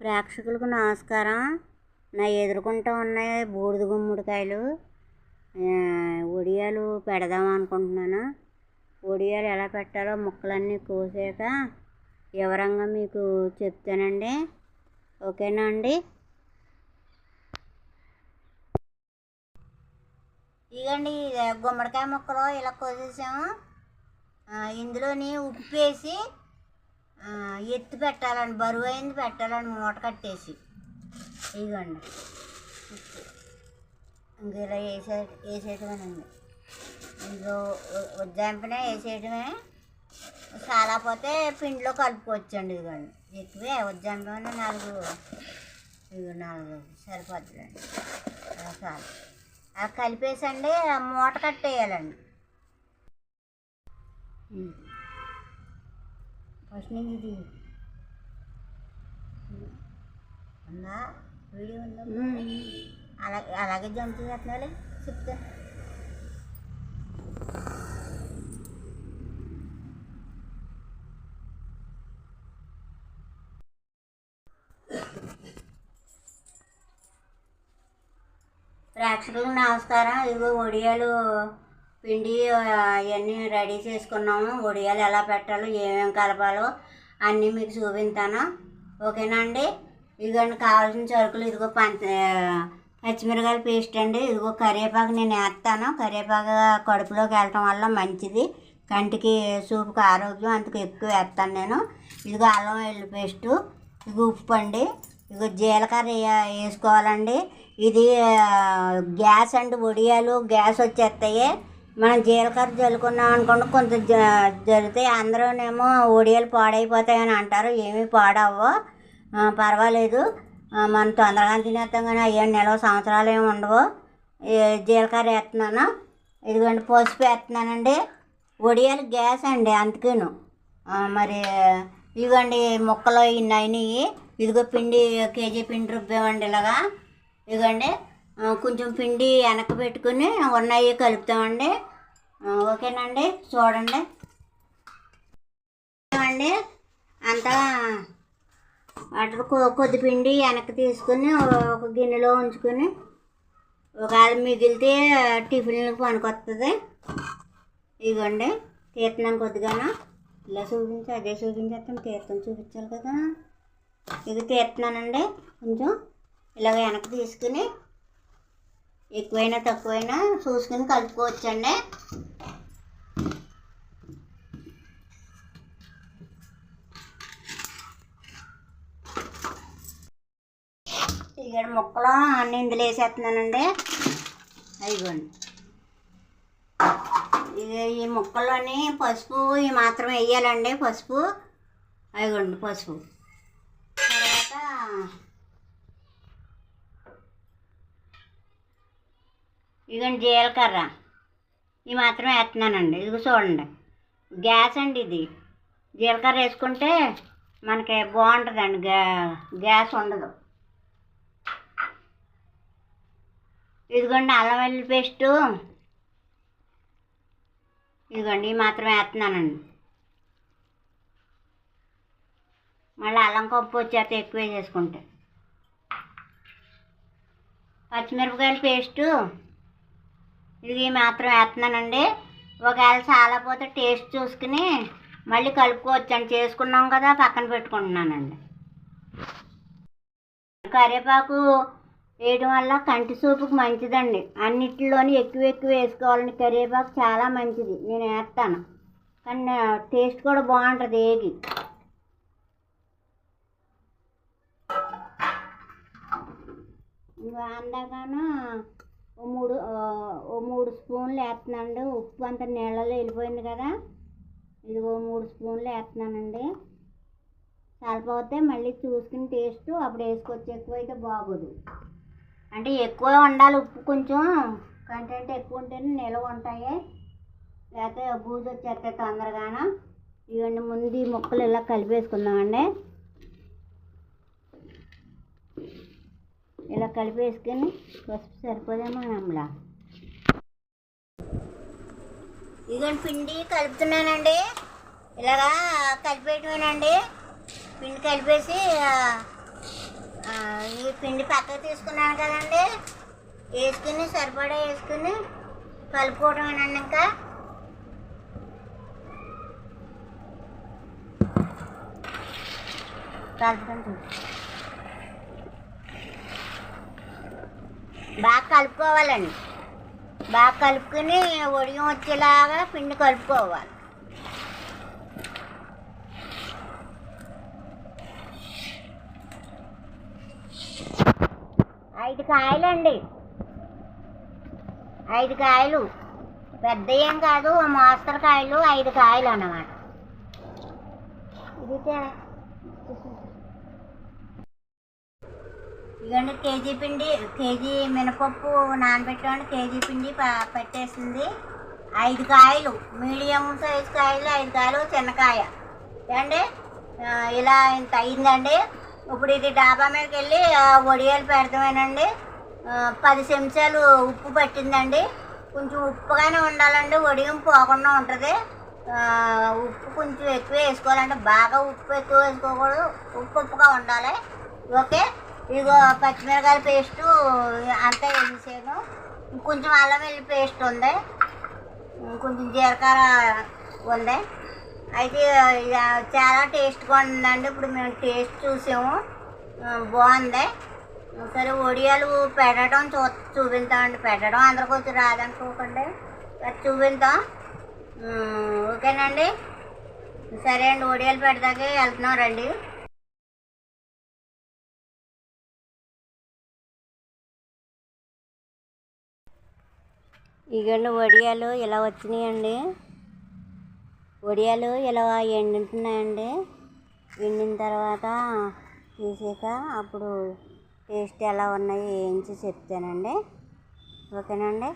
ప్రేక్షకులకు నమస్కారం. నా ఎదుర్కొంటూ ఉన్నాయి బూడిద గుమ్మడికాయలు. ఒడియాలు వడియాలు పెడదాం అనుకుంటున్నాను. వడియాలు ఎలా పెట్టాలో ముక్కలన్నీ కోసాక వివరంగా మీకు చెప్తానండి. ఓకేనా అండి? ఇదండి గుమ్మడికాయ ముక్కలు ఇలా కోసేసాము. ఇందులోని ఉప్పు వేసి ఎత్తి పెట్టాలని బరువు అయింది పెట్టాలండి మూట కట్టేసి. ఇదిగోండి. ఇంక ఇలా వేసే వేసేయటమేనండి. ఇందులో ఉజ్జాంపనే వేసేయటమే. చాలా పోతే పిండిలో కలుపుకోవచ్చండి ఇదిగోండి. ఎక్కువే ఉజ్జాంపనే నాలుగు ఇదిగో నాలుగు సరిపోతుందండి చాలు. అలా కలిపేసండి మూట కట్టేయాలండి. ఫస్ట్ నుంచి ఇది. ఉందా వీడియో ఉందా? అలా అలాగే జంప్ చేస్తున్నాలే చెప్తా. ప్రేక్షకులకు నమస్కారం. ఇదిగో వడియాలు పిండి అవన్నీ రెడీ చేసుకున్నాము. వడియాలు ఎలా పెట్టాలో ఏమేమి కలపాలో అన్నీ మీకు చూపిస్తాను ఓకేనా అండి? ఇదిగోండి కావాల్సిన సరుకులు ఇదిగో పంచ పచ్చిమిరకాయల పేస్ట్ అండి. ఇదిగో కరివేపాకు నేను వేస్తాను. కరివేపాకు కడుపులోకి వెళ్ళటం వల్ల మంచిది. కంటికి సూపుకి ఆరోగ్యం అందుకు ఎక్కువ వేస్తాను నేను. ఇదిగో అల్లం వెల్లుల్లి పేస్టు ఇదిగో ఉప్పు అండి. ఇదిగో జీలకర్ర వేసుకోవాలండి. ఇది గ్యాస్ అండి. వడియాలు గ్యాస్ వచ్చేస్తాయి. మనం జీలకర్ర జల్లుకున్నాం అనుకోండి కొంత జ- జరుగుతాయి అందరూనేమో వడియాలు పాడైపోతాయని అంటారు. ఏమీ పాడవు పర్వాలేదు. మనం తొందరగా తినేస్తాం కానీ అయ్యో నెలవ సంవత్సరాలు ఏమి ఉండవు. జీలకర్ర వేస్తున్నాను. ఇదిగోండి పసుపు వేస్తున్నానండి. వడియాలు గ్యాస్ అండి అందుకేను. మరి ఇవ్వండి ముక్కలు ఇన్ని అయినాయి. ఇదిగో పిండి కేజీ పిండి రుబ్బామండి ఇలాగా. ఇదిగోండి కొంచెం పిండి వెనక పెట్టుకుని ఉన్నాయి కలుపుతామండి. ఓకేనండి? చూడండి. అండి అంతా వాటర్ కొ- కొద్ది పిండి వెనక్కి తీసుకుని ఒక గిన్నెలో ఉంచుకొని ఒకవేళ మిగిలితే టిఫిన్లకు పనికొస్తుంది ఇదిగోండి తీస్తున్నాను కొద్దిగాను. ఇలా చూపించి అదే చూపించేస్తాను తీర్థం చూపించాలి కదా. ఇది తీస్తున్నానండి కొంచెం ఇలాగ వెనక్కి తీసుకుని ఎక్కువైనా తక్కువైనా చూసుకుని కలుపుకోవచ్చండి. ఇక్కడ ముక్కలు అన్ని ఇందులో వేసేస్తున్నానండి. అయిపోండి ఈ ముక్కల్లోని పసుపు ఈ మాత్రం వేయాలండి పసుపు. అయిగోండి పసుపు. తర్వాత ఇదిగోండి జీలకర్ర. ఈ మాత్రం వేస్తున్నానండి. ఇది చూడండి. గ్యాస్ అండి ఇది. జీలకర్ర వేసుకుంటే మనకి బాగుంటుందండి. గ్యా గ్యాస్ ఉండదు. ఇదిగోండి అల్లం వెల్లుల్లి పేస్టు. ఇదిగోండి ఈ మాత్రం వేస్తున్నానండి. మళ్ళీ అల్లం కొప్పు వచ్చేస్తే ఎక్కువ వేసేసుకుంటే పచ్చిమిరపకాయల పేస్టు. ఇది మాత్రం వేస్తున్నానండి. ఒకవేళ చాలా పోతే టేస్ట్ చూసుకుని మళ్ళీ కలుపుకోవచ్చండి చేసుకున్నాం కదా పక్కన పెట్టుకుంటున్నానండి. కరివేపాకు వేయడం వల్ల కంటి సూపుకు మంచిదండి. అన్నిటిలోని ఎక్కువ ఎక్కువ వేసుకోవాలండి. కరివేపాకు చాలా మంచిది. నేను వేస్తాను. కానీ టేస్ట్ కూడా బాగుంటుంది ఏగి. ఇంకా అందాకను ఓ మూడు ఓ మూడు స్పూన్లు వేస్తున్నానండి. ఉప్పు అంత నీళ్ళలో వెళ్ళిపోయింది కదా. ఇది ఓ మూడు స్పూన్లు వేస్తున్నానండి. సరిపోతే మళ్ళీ చూసుకుని టేస్ట్ అప్పుడు వేసుకోవచ్చు. ఎక్కువ అయితే బాగోదు. అంటే ఎక్కువ ఉండాలి ఉప్పు కొంచెం. కంటెంట్ ఎక్కువ ఉంటేనే నిలవ ఉంటాయి లేకపోతే బూజు వచ్చేస్తే తొందరగాను. ఇవన్నీ ముందు ఈ ముక్కలు ఇలా కలిపేసుకుందామండి. ఇలా కలిపేసుకొని పసుపు సరిపోదేమో అమ్మలా ఇదిగోండి పిండి కలుపుతున్నానండి. ఇలాగా కలిపేయటమేనండి. పిండి కలిపేసి ఈ పిండి పక్కకు తీసుకున్నాను కదండి. వేసుకుని సరిపడా వేసుకుని కలుపుకోవటమేనండి ఇంకా. కలుపుకుంటుంది బాగా కలుపుకోవాలండి. బాగా కలుపుకుని ఒడియం వచ్చేలాగా పిండి కలుపుకోవాలి. ఐదు కాయలండి. ఐదు కాయలు. పెద్ద ఏం కాదు మోస్తరు కాయలు ఐదు కాయలు అన్నమాట ఇది తే- కేజీ పిండి కేజీ మినపప్పు నానబెట్టామండి కేజీ పిండి ప- పెట్టేసింది. ఐదు కాయలు మీడియం సైజ్ కాయలు ఐదు కాయలు చిన్నకాయ ఏమండి? ఇలా ఇంత అయిందండి. ఇప్పుడు ఇది డాబా మీదకి వెళ్ళి వడియాలు పెడతామేనండి పది చెంచాలు ఉప్పు పట్టిందండి. కొంచెం ఉప్పుగానే ఉండాలండి వడియం పోకుండా ఉంటుంది. ఉప్పు కొంచెం ఎక్కువ వేసుకోవాలంటే బాగా ఉప్పు ఎక్కువ వేసుకోకూడదు ఉప్పు ఉప్పుగా ఉండాలి. ఓకే? ఇగో పచ్చిమిరకాయల పేస్టు అంతా వేసేసాను. కొంచెం అల్లం వెల్లి పేస్ట్ ఉంది. కొంచెం జీలకర్ర ఉంది. అయితే ఇది చాలా టేస్ట్గా ఉందండి. ఇప్పుడు మేము టేస్ట్ చూసాము. బాగుంది. సరే ఒడియాలు పెట్టడం చూ చూపిస్తామండి పెట్టడం అందరికి వచ్చి రాదనుకోకండి. అది చూపిస్తాం ఓకేనండి. సరే అండి ఒడియాలు పెడదాకే వెళ్తున్నాం రండి. ఇగండి వడియాలు ఇలా వచ్చినాయండి? వడియాలు ఇలా ఎండుతున్నాయండి ఎండిన తర్వాత తీసాక అప్పుడు టేస్ట్ ఎలా ఉన్నాయి ఏంచి చెప్తానండి. ఓకేనండి